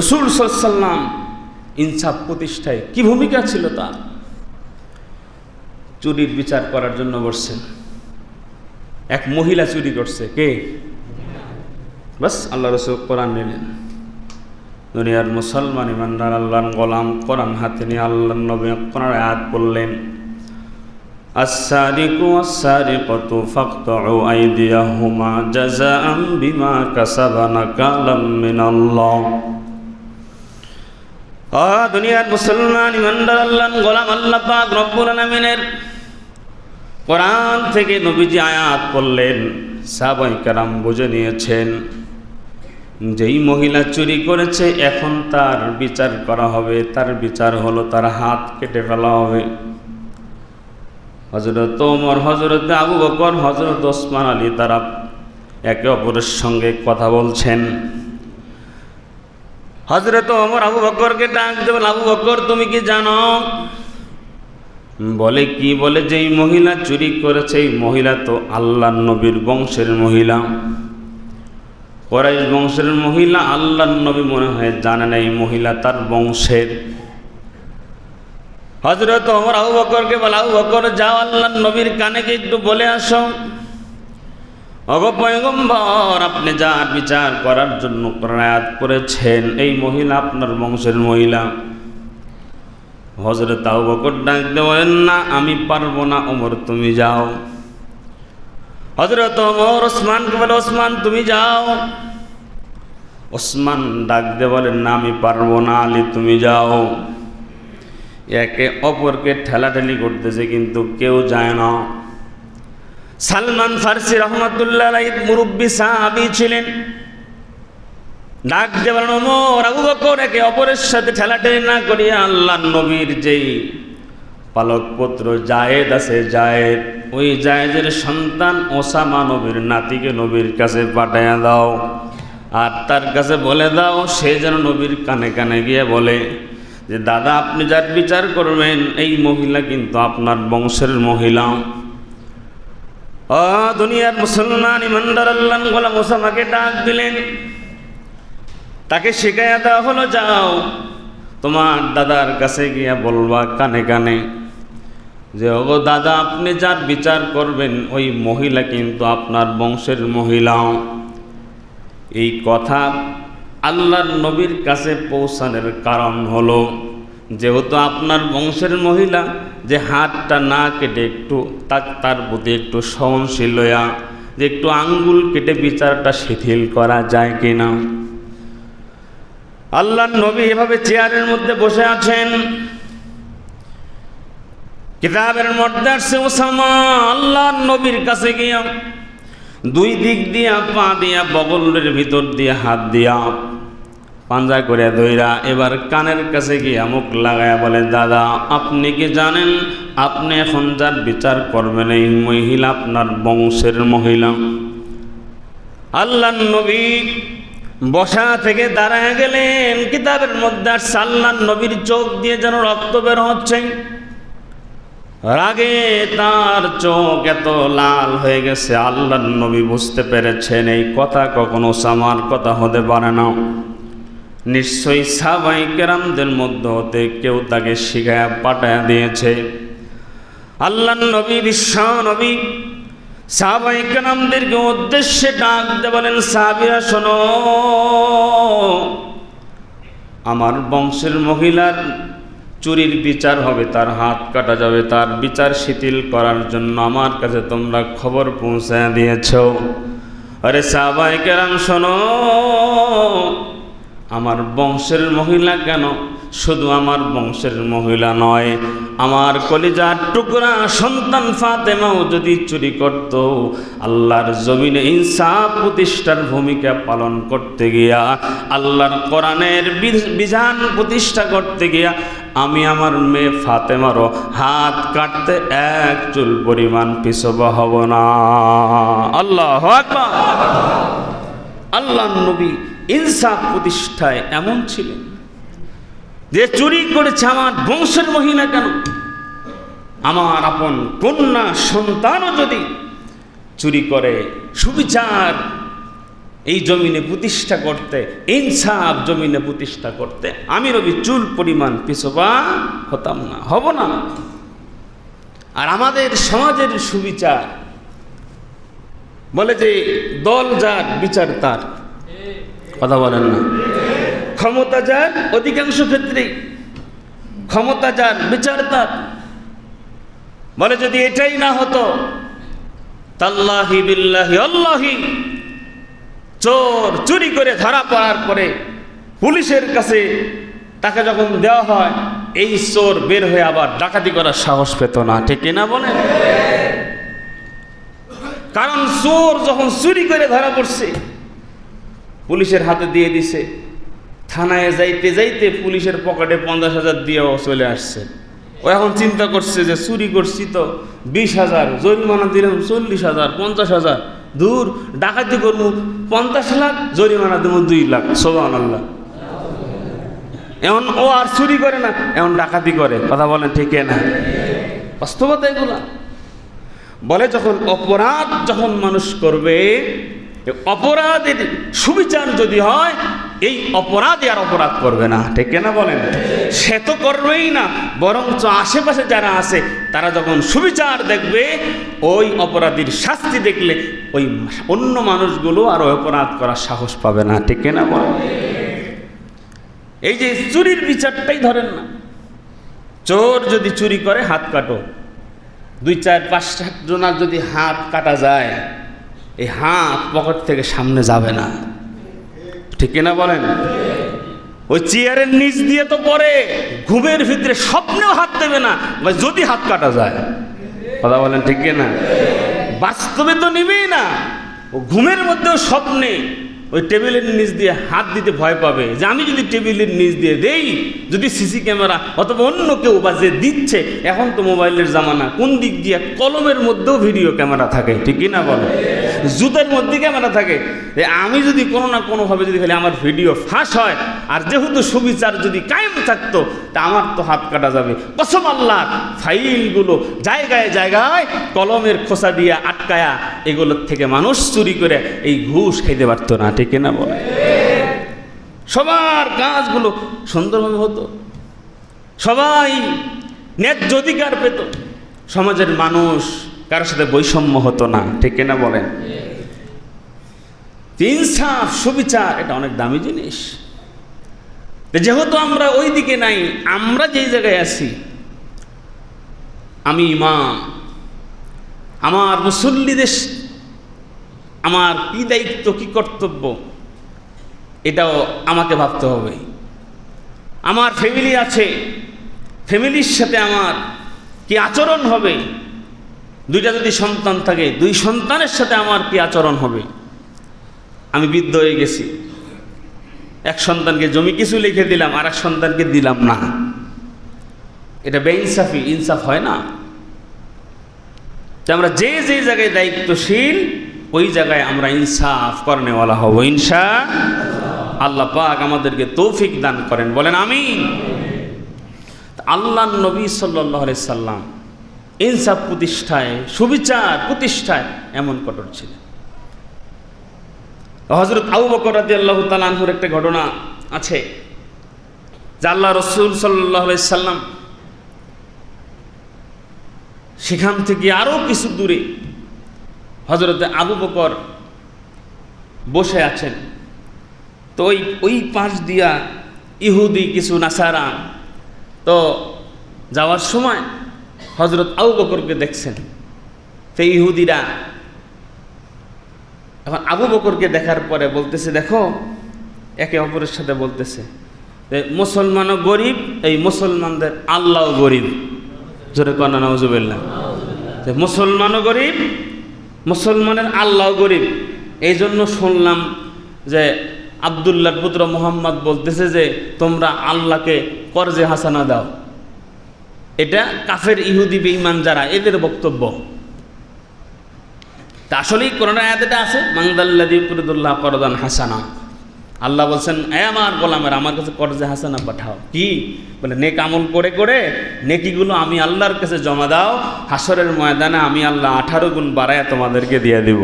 রসুল সাল্লাম ইনসাফ প্রতিষ্ঠায় কি ভূমিকা ছিল তার চুরির বিচার করার জন্য বসছেন এক মহিলা চুরি করছে কে বাস আল্লাহ রসুল কোরআন নিলেন দুনিয়ার মুসলমান ইমানদার আল্লাহর গোলাম কোরআন হাতে নিয়ে আল্লাহ নবী কোরআন আয়াত পড়লেন السارق والسارقة فاقطعوا أيديهما جزاء بما كسبا نكالا من الله দুনিয়ার মুসলমান ইমানদার আল্লাহ গোলাম আল্লাহ পাক রব্বুল আলামিনের কোরআন থেকে নবীজি আয়াত পড়লেন। সাহাবাই কারাম বুঝে নিয়েছেন, যেই মহিলা চুরি করেছে, এখন তার বিচার করা হবে। তার বিচার হলো তার হাত কেটে ফেলা হবে। হজরত ওমর হজরত আবু বকর হজরত ওসমান আলী তারা একে অপরের সঙ্গে কথা বলছেন। হজরত ওমর আবু বকরকে ডাক দেবেন আবু বকর, তুমি কি জানো? বলে, কি বলে যে এই মহিলা চুরি করেছে? এই মহিলা তো আল্লাহ নবীর বংশের মহিলা। কোরাইশ বংশের মহিলা, আল্লাহ নবী মনে হয় জানে না এই মহিলা তার বংশের। হজরত ওমর আবু বকরকে বলে, আবু বকর, যাও আল্লাহ নবীর কানে একটু বলে আসো। অগ পয়গম্বর, আপনি যার বিচার করার জন্য প্রয়াত করেছেন, এই মহিলা আপনার বংশের মহিলা। হজরত আবু বকর ডাক দেবেন, না, আমি পারব না, ওমর, তুমি যাও। হজরত ওমর ওসমানকে বলে ওসমান, তুমি যাও। ওসমান ডাক দে বলেন, না, আমি পারব না, আলী, তুমি যাও। একে অপরকে ঠেলাঠেলি করতেছে, কিন্তু কেউ যায় না। সালমান ফার্সি রহমতুল্লাহ মুরব্বী সাহাবি ছিলেন। ডাক দেবেন ওমর, আবু বকর একে অপরের সাথে ঠেলাঠেলি না করিয়া আল্লাহ নবীর যেই পালক পুত্র জায়েদ আছে, জায়েদ, ওই জায়েদের সন্তান ওসামা নবীর নাতিকে নবীর কাছে পাঠাইয়া দাও। আর তার কাছে বলে দাও, সে যেন নবীর কানে কানে গিয়ে বলে যে, দাদা, আপনি যার বিচার করবেন, এই মহিলা কিন্তু আপনার বংশের মহিলা। দুনিয়ার মুসলমান ইমানদার আল্লাহ গোলাম ওসামাকে ডাক দিলেন। তাকে শিখাইয়া দেওয়া হলো, যাও, তোমার দাদার কাছে গিয়া বলবা কানে কানে যে, ওগো দাদা, আপনি যার বিচার করবেন, ওই মহিলা কিন্তু আপনার বংশের মহিলাও এই কথা আল্লাহর নবীর কাছে পৌঁছানোর কারণ হলো যেহেতু আপনার বংশের মহিলা, যে হাতটা না কেটে একটু তার প্রতি একটু সহনশীল হইয়া, যে একটু আঙ্গুল কেটে বিচারটা শিথিল করা যায় কিনা। আল্লাহ নবী এভাবে চেয়ারের মধ্যে বসে আছেন। কিতাবের মধ্যে ওসামা আল্লাহ নবীর কাছে গিয়া দুই দিক দিয়া পা দিয়া বগলের ভিতর দিয়ে হাত দিয়া পাঞ্জা করে দইরা, এবার কানের কাছে গিয়া মুখ লাগায়া বলে, দাদা, আপনি কি জানেন, আপনি এখন যার বিচার করবেন, এই মহিলা আপনার বংশের মহিলা। আল্লাহ নবী বসা থেকে দাঁড়ায় গেলেন, কিতাবের মধ্যে আর সাল্লান নবীর চোখ দিয়ে যেন রক্ত বের হচ্ছে। রাগে তার চোখ এত লাল হয়ে গেছে আল্লাহ নবী বুঝতে পেরেছেন, এই কথা কখনো সামার কথা হতে পারে না। নিশ্চয়ই সাবাই কেরামদের মধ্য হতে কেউ তাকে শিখায় পাঠায় দিয়েছে। আল্লাহ নবী, বিশ্ব নবী, সাহাবাই কেরামদেরকে উদ্দেশ্যে ডাক দে বলেন, সাহাবিরা, শোনো, আমার বংশের মহিলার চুরির বিচার হবে, তার হাত কাটা যাবে, তার বিচার শিথিল করার জন্য আমার কাছে তোমরা খবর পৌঁছায় দিয়েছ। আরে সাহাবাই কেরাম, শোনো আমার বংশের মহিলা কেন? শুধু আমার বংশের মহিলা নয়, আমার কলিজার টুকরা সন্তান ফাতেমাও যদি চুরি করত, আল্লাহর জমিনে ইনসাফ প্রতিষ্ঠার ভূমিকা পালন করতে গিয়া, আল্লাহর কোরআনের বিধান প্রতিষ্ঠা করতে গিয়া, আমি আমার মেয়ে ফাতেমারও হাত কাটতে এক চুল পরিমাণ পিছব হব না। আল্লাহ আল্লাহ নবী ইনসাফ প্রতিষ্ঠায় এমন ছিলেন যে চুরি করেছে আমার বংশের মহিলা কেন? আমার আপন কন্যা সন্তানও যদি চুরি করে, সুবিচার এই জমিনে প্রতিষ্ঠা করতে, ইনসাফ জমিনে প্রতিষ্ঠা করতে আমি রবি চুল পরিমাণ পিছবা হতাম না, হব না। আর আমাদের সমাজের সুবিচার বলে যে দল যার, বিচার তার। কথা বলেন না। ক্ষমতা যার, অধিকাংশ ক্ষেত্রেই ক্ষমতা যার, বিচার তার। বলে যদি এটাই না হতো, তাল্লাহি বিল্লাহি আল্লাহি, চোর চুরি করে ধরা পড়ার পরে পুলিশের কাছে তাকে যখন দেওয়া হয়, এই চোর বের হয়ে আবার ডাকাতি করার সাহস পেত না, ঠিক না বলে কারণ চোর যখন চুরি করে ধরা পড়ছে পুলিশের হাতে দিয়ে দিছে। থানায় যাইতে যাইতে পুলিশের পকেটে পঞ্চাশ হাজার দিয়েও চলে আসছে। ও এখন চিন্তা করছে যে চুরি করছি তো বিশ হাজার, জরিমানা দিলাম চল্লিশ হাজার, পঞ্চাশ হাজার। দূর, ডাকাতি করব, পঞ্চাশ লাখ, জরিমানা দেবো দুই লাখ। সোবান আল্লাহ এমন ও আর চুরি করে না এমন ডাকাতি করে। কথা বলেন ঠিক না? বাস্তবতা এগুলা। বলে যখন অপরাধ যখন মানুষ করবে অপরাধের সুবিচার যদি হয়, এই অপরাধে আর অপরাধ করবে না। ঠিক না বলেন? সে তো করবেই না, বরঞ্চ আশেপাশে যারা আছে, তারা যখন সুবিচার দেখবে, ওই অপরাধীর শাস্তি দেখলে ওই অন্য মানুষগুলো আর অপরাধ করার সাহস পাবে না। ঠিক না বলেন? এই যে চুরির বিচারটাই ধরেন না। চোর যদি চুরি করে, হাত কাটো। দুই চার পাঁচ সাত জনার যদি হাত কাটা যায় এই হাত পকেট থেকে সামনে যাবে না। ঠিক কিনা বলেন? ওই চেয়ারের নিচ দিয়ে তো পরে ঘুমের ভিতরে স্বপ্নেও হাত দেবে না, বা যদি হাত কাটা যায়। কথা বলেন ঠিক কিনা? বাস্তবে তো নিবেই না, ও ঘুমের মধ্যেও স্বপ্নে। ওই টেবিলের নিচ দিয়ে হাত দিতে ভয় পাবে যে আমি যদি টেবিলের নিচ দিয়ে দেই, যদি সিসি ক্যামেরা অথবা অন্য কেউ বা যে দিচ্ছে, এখন তো মোবাইলের জামানা। কোন দিক দিয়ে? কলমের মধ্যেও ভিডিও ক্যামেরা থাকে, ঠিক না বলো? জুতের মধ্যে ক্যামেরা থাকে। আমি যদি কোনো না কোনোভাবে যদি খালি আমার ভিডিও ফাঁস হয়, আর যেহেতু সুবিচার যদি কায়েম থাকতো, তা আমার তো হাত কাটা যাবে। কসম আল্লাহ ফাইলগুলো জায়গায় জায়গায় কলমের খোসা দিয়ে আটকায়া এগুলোর থেকে মানুষ চুরি করে এই ঘুষ খাইতে পারতো না, ঠিক না বলে। সবার কাজগুলো সুন্দরভাবে হতো। সবাই ন্যায্য অধিকার পেত। সমাজের মানুষ কারোর সাথে বৈষম্য হতো না ঠিক না বলেন ইনসাফ সুবিচার, এটা অনেক দামি জিনিস। যেহেতু আমরা ওই দিকে নাই, আমরা যেই জায়গায় আছি, আমি ইমাম। আমার মুসল্লিদের আমার কি দায়িত্ব কি কর্তব্য? এটাও আমাকে ভাবতে হবে। আমার ফ্যামিলি আছে। ফ্যামিলির সাথে আমার কি আচরণ হবে? দুইটা যদি সন্তান থাকে, দুই সন্তানের সাথে আমার কি আচরণ হবে? আমি বৃদ্ধ হয়ে গেছি। এক সন্তানকে জমি কিছু লিখে দিলাম আর এক সন্তানকে দিলাম না। এটা বেইনসাফি। ইনসাফ হয় না। আমরা যে যে জায়গায় দায়িত্বশীল ওই জায়গায় আমরা ইনসাফ করনেওয়ালা হব ইনসা আল্লাহ পাক আমাদেরকে তৌফিক দান করেন, বলেন আমি আল্লাহ নবী সাল্লাহ সাল্লাম ইনসাফ প্রতিষ্ঠায়, সুবিচার প্রতিষ্ঠায় এমন কঠোর ছিলেন। হজরত আবু বকর আল্লাহ তালাহুর একটা ঘটনা আছে, যে আল্লাহ রসুল সাল্লাহ সাল্লাম সেখান থেকে আরও কিছু দূরে হজরত আবু বকর বসে আছেন। তো ওই ওই পাশ দিয়া ইহুদি কিছু নাসারা, তো যাওয়ার সময় হজরত আবু বকরকে দেখছেন। সেই ইহুদিরা এখন আবু বকরকে দেখার পরে বলতেছে, দেখো, একে অপরের সাথে বলতেছে মুসলমানও গরিব, এই মুসলমানদের আল্লাহও গরিব। জোরে কন্যা যে, মুসলমানও গরিব মুসলমানের আল্লাহ গরিব। এই জন্য শুনলাম যে আবদুল্লার পুত্র মোহাম্মদ বলতেছে যে, তোমরা আল্লাহকে করজে হাসানা দাও। এটা কাফের ইহুদি বেঈমান যারা, এদের বক্তব্য। তা আসলেই করোনা আয়াতটা আছে মাংদাল্লাদি কুরদুল্লাহ করদান হাসানা। আল্লাহ বলছেন, এ আমার গোলামের, আমার কাছে করজে হাসানা পাঠাও। কি? বলে, নেক আমল করে করে নেকিগুলো আমি আল্লাহর কাছে জমা দাও। হাসরের ময়দানে আমি আল্লাহ আঠারো গুণ বাড়ায় তোমাদেরকে দিয়ে দিব।